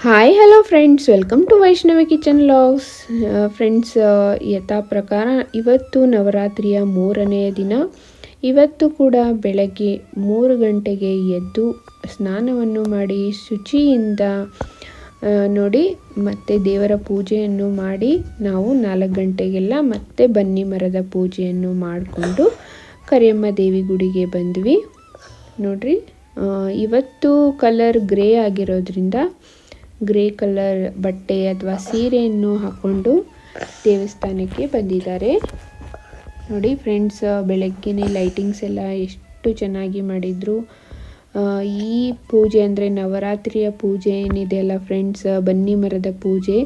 Hi hello friends welcome to Vaishnavi kitchen logs friends ಯಥಾ ಪ್ರಕಾರ ಇವತ್ತು ನವರಾತ್ರಿಯ ಮೂರನೆಯ ದಿನ ಇವತ್ತು ಕೂಡ ಬೆಳಗ್ಗೆ ಮೂರು ಗಂಟೆಗೆ ಎದ್ದು ಸ್ನಾನವನ್ನು ಮಾಡಿ ಶುಚಿಯಿಂದ ನೋಡಿ ಮತ್ತೆ ದೇವರ ಪೂಜೆಯನ್ನು ಮಾಡಿ ನಾವು ನಾಲ್ಕು ಗಂಟೆಗೆಲ್ಲ ಮತ್ತೆ ಬನ್ನಿ ಮರದ ಪೂಜೆಯನ್ನು ಮಾಡಿಕೊಂಡು ಕರಿಯಮ್ಮ ದೇವಿ ಗುಡಿಗೆ ಬಂದ್ವಿ ನೋಡ್ರಿ ಇವತ್ತು ಕಲರ್ ಗ್ರೇ ಆಗಿರೋದ್ರಿಂದ ಗ್ರೇ ಕಲರ್ ಬಟ್ಟೆ ಅಥವಾ ಸೀರೆಯನ್ನು ಹಾಕ್ಕೊಂಡು ದೇವಸ್ಥಾನಕ್ಕೆ ಬಂದಿದ್ದಾರೆ. ನೋಡಿ ಫ್ರೆಂಡ್ಸ್ ಬೆಳಗ್ಗೆನೆ ಲೈಟಿಂಗ್ಸ್ ಎಲ್ಲ ಎಷ್ಟು ಚೆನ್ನಾಗಿ ಮಾಡಿದರು. ಈ ಪೂಜೆ ಅಂದರೆ ನವರಾತ್ರಿಯ ಪೂಜೆ ಏನಿದೆ ಅಲ್ಲ ಫ್ರೆಂಡ್ಸ್ ಬನ್ನಿ ಮರದ ಪೂಜೆ.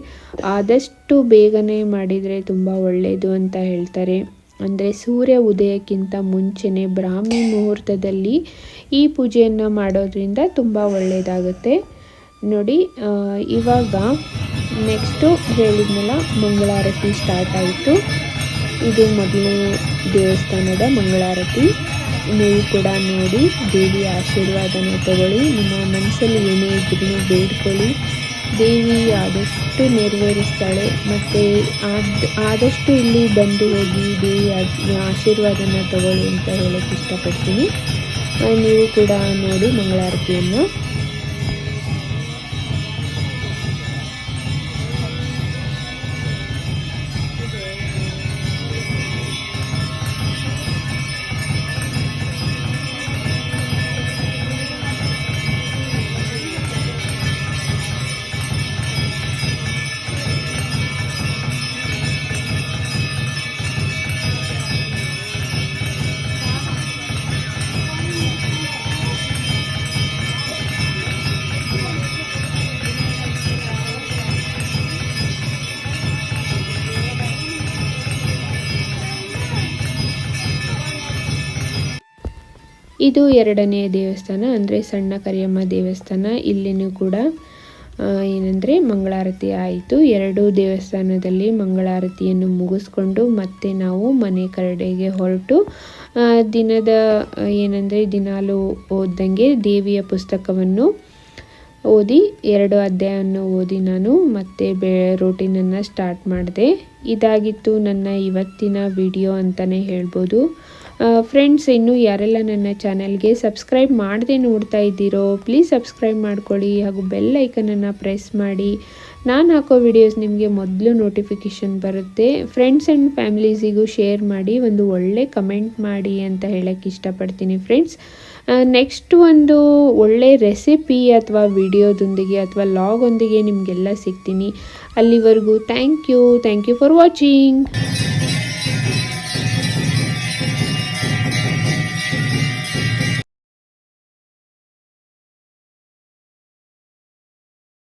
ಆದಷ್ಟು ಬೇಗನೆ ಮಾಡಿದರೆ ತುಂಬ ಒಳ್ಳೆಯದು ಅಂತ ಹೇಳ್ತಾರೆ. ಅಂದರೆ ಸೂರ್ಯ ಉದಯಕ್ಕಿಂತ ಮುಂಚೆನೇ ಬ್ರಾಹ್ಮಿ ಮುಹೂರ್ತದಲ್ಲಿ ಈ ಪೂಜೆಯನ್ನು ಮಾಡೋದ್ರಿಂದ ತುಂಬ ಒಳ್ಳೆಯದಾಗುತ್ತೆ ನೋಡಿ ಇವಾಗ ನೆಕ್ಸ್ಟು ಹೇಳಿದ್ನಲ್ಲ, ಮಂಗಳಾರತಿ ಸ್ಟಾರ್ಟ್ ಆಯಿತು. ಇದು ಮೊದಲನೇ ದೇವಸ್ಥಾನದ ಮಂಗಳಾರತಿ. ನೀವು ಕೂಡ ನೋಡಿ, ದೇವಿಯ ಆಶೀರ್ವಾದನ ತಗೊಳ್ಳಿ. ನಿಮ್ಮ ಮನಸ್ಸಲ್ಲಿ ಏನೇ ಇದ್ರೂ ಬೇಡ್ಕೊಳ್ಳಿ. ದೇವಿ ಆದಷ್ಟು ನೆರವೇರಿಸ್ತಾಳೆ. ಮತ್ತು ಆದ, ಆದಷ್ಟು ಇಲ್ಲಿ ಬಂದು ಹೋಗಿ ದೇವಿ ಆಶೀರ್ವಾದನ ತಗೊಳ್ಳಿ ಅಂತ ಹೇಳೋಕ್ಕೆ ಇಷ್ಟಪಡ್ತೀನಿ. ನೀವು ಕೂಡ ನೋಡಿ ಮಂಗಳಾರತಿಯನ್ನು. ಇದು ಎರಡನೆಯ ದೇವಸ್ಥಾನ, ಅಂದರೆ ಸಣ್ಣ ಕರಿಯಮ್ಮ ದೇವಸ್ಥಾನ. ಇಲ್ಲಿನೂ ಕೂಡ ಏನಂದರೆ ಮಂಗಳಾರತಿ ಆಯಿತು. ಎರಡೂ ದೇವಸ್ಥಾನದಲ್ಲಿ ಮಂಗಳಾರತಿಯನ್ನು ಮುಗಿಸ್ಕೊಂಡು ಮತ್ತೆ ನಾವು ಮನೆ ಕರಡೆಗೆ ಹೊರಟು ದಿನದ ಏನಂದರೆ ದಿನಾಲು ಓದ್ದಂಗೆ ದೇವಿಯ ಪುಸ್ತಕವನ್ನು ಓದಿ, ಎರಡು ಅಧ್ಯಾಯವನ್ನು ಓದಿ ನಾನು ಮತ್ತೆ ಬೆ, ರೂಟೀನನ್ನು ಸ್ಟಾರ್ಟ್ ಮಾಡಿದೆ. ಇದಾಗಿತ್ತು ನನ್ನ ಇವತ್ತಿನ ವಿಡಿಯೋ ಅಂತಲೇ ಹೇಳ್ಬೋದು. ಫ್ರೆಂಡ್ಸ್ ಇನ್ನೂ ಯಾರೆಲ್ಲ ನನ್ನ ಚಾನಲ್ಗೆ ಸಬ್ಸ್ಕ್ರೈಬ್ ಮಾಡದೆ ನೋಡ್ತಾ ಇದ್ದೀರೋ ಪ್ಲೀಸ್ ಸಬ್ಸ್ಕ್ರೈಬ್ ಮಾಡ್ಕೊಳ್ಳಿ ಹಾಗೂ ಬೆಲ್ ಐಕನನ್ನು ಪ್ರೆಸ್ ಮಾಡಿ. ನಾನು ಹಾಕೋ ವಿಡಿಯೋಸ್ ನಿಮಗೆ ಮೊದಲು ನೋಟಿಫಿಕೇಷನ್ ಬರುತ್ತೆ. ಫ್ರೆಂಡ್ಸ್ ಆ್ಯಂಡ್ ಫ್ಯಾಮಿಲೀಸಿಗೂ ಶೇರ್ ಮಾಡಿ, ಒಂದು ಒಳ್ಳೆ ಕಮೆಂಟ್ ಮಾಡಿ ಅಂತ ಹೇಳೋಕ್ಕೆ ಇಷ್ಟಪಡ್ತೀನಿ ಫ್ರೆಂಡ್ಸ್ ನೆಕ್ಸ್ಟ್ ಒಂದು ಒಳ್ಳೆ ರೆಸಿಪಿ ಅಥವಾ ವಿಡಿಯೋದೊಂದಿಗೆ ಅಥವಾ ಲಾಗೊಂದಿಗೆ ನಿಮಗೆಲ್ಲ ಸಿಗ್ತೀನಿ. ಅಲ್ಲಿವರೆಗೂ thank you thank you for watching